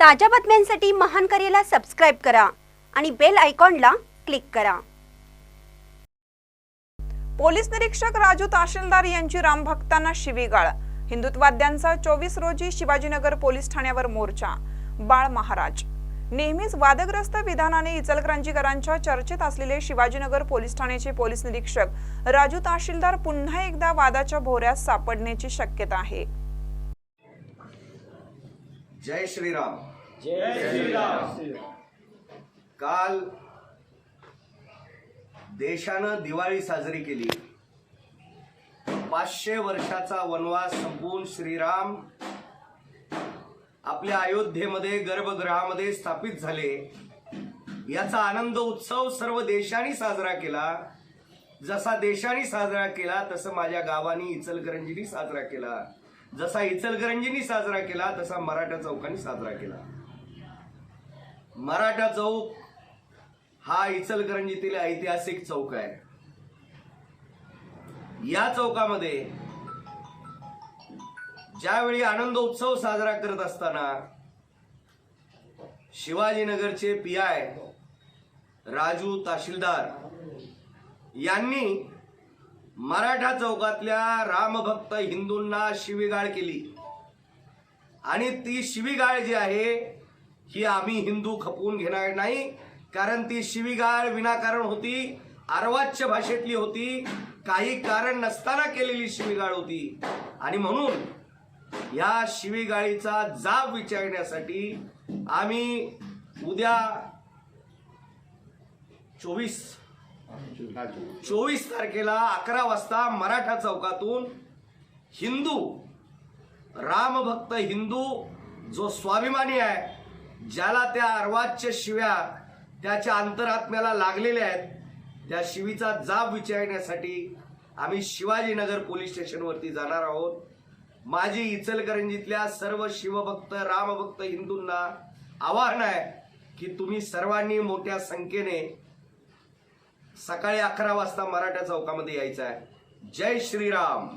ताज्या बातम्यांसाठी महान करेला सबस्क्राईब करा आणि बेल आयकॉनला क्लिक करा. पोलीस निरीक्षक राजू तहसीलदार यांची रामभक्तांना शिवीगाळ. हिंदुत्वाद्यांचा चोवीस रोजी शिवाजीनगर पोलीस ठाण्यावर मोर्चा. बाळ महाराज. नेहमीच वादग्रस्त विधानाने इचलकरंजीकरांच्या चर्चेत असलेले शिवाजीनगर पोलीस ठाण्याचे पोलीस निरीक्षक राजू तहसीलदार पुन्हा एकदा वादाच्या भोऱ्यास सापडण्याची शक्यता आहे. जय श्रीराम। काल देशानं दिवाळी साजरी केली. पाचशे वर्षाचा वनवास संपवून श्रीराम आपल्या अयोध्येमध्ये गर्भगृहामध्ये स्थापित झाले. याचा आनंद उत्सव सर्व देशांनी साजरा केला. जसा देशाने साजरा केला तसं माझ्या गावानी इचलकरंजीनी साजरा केला. जसा इचलकरंजीनी साजरा केला तसा मराठा चौकाने साजरा केला. मराठा चौक हा इचलकरंजीतील ऐतिहासिक चौक आहे. या चौकामध्ये ज्यावेळी आनंद उत्सव साजरा करत असताना शिवाजीनगरचे पी आय राजू तहसीलदार यांनी मराठा चौकातल्या रामभक्त हिंदूंना शिवीगाळ केली. आणि ती शिवीगाळ जी आहे ही आम्ही हिंदू खपवून घेणार नाही. कारण ती शिवीगाळ विनाकारण होती अर्वाच्य भाषेतली होती काही कारण नसताना केलेली शिवीगाळ होती. आणि म्हणून या शिवीगाळीचा जाब विचारण्यासाठी आम्ही उद्या चोवीस चोवीस तारखेला अकरा वाजता मराठा चौकातून हिंदू रामभक्त हिंदू जो स्वाभिमानी आहे ज्याला त्या अर्वाच्य शिव्या त्याच्या अंतरात्म्याला लागलेल्या आहेत त्या शिवीचा जाब विचारण्यासाठी आम्ही शिवाजीनगर पोलीस स्टेशनवरती जाणार आहोत. माझी इचलकरंजीतल्या सर्व शिवभक्त रामभक्त हिंदूंना आवाहन आहे की तुम्ही सर्वांनी मोठ्या संख्येने सकाळी अकरा वाजता मराठा चौकामध्ये यायचं आहे. जय श्रीराम.